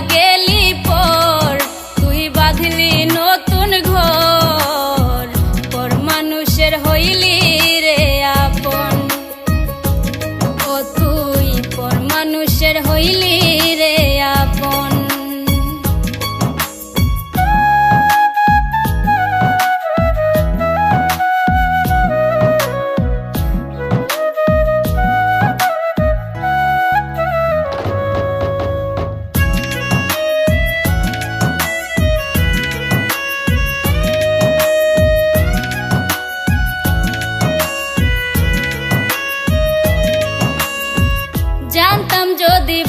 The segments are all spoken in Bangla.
গেলি পর তুই বাঁধলি নতুন ঘর। হইলি রে আপন। তুই হইলি রে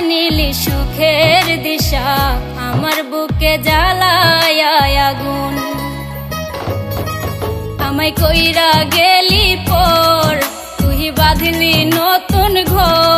নিলি সুখের দিশা আমার বুকে জ্বালায় আগুন। আমায় কইরা গেলি পর, তুই বাঁধলি নতুন ঘর।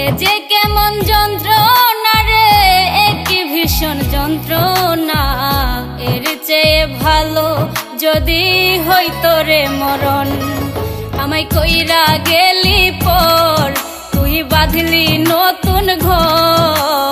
এ যে কেমন যন্ত্রণা রে একটি ভীষণ যন্ত্রণা? এর চেয়ে ভালো যদি হইতো রে মরণ। আমায় কইরা গেলি পর, তুই বাঁধলি নতুন ঘর।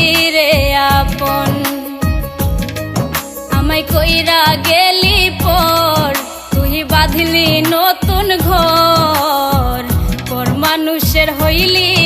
কইরা গেলি পর তুই বাঁধলি নতুন ঘর। পর মানুষের হইলি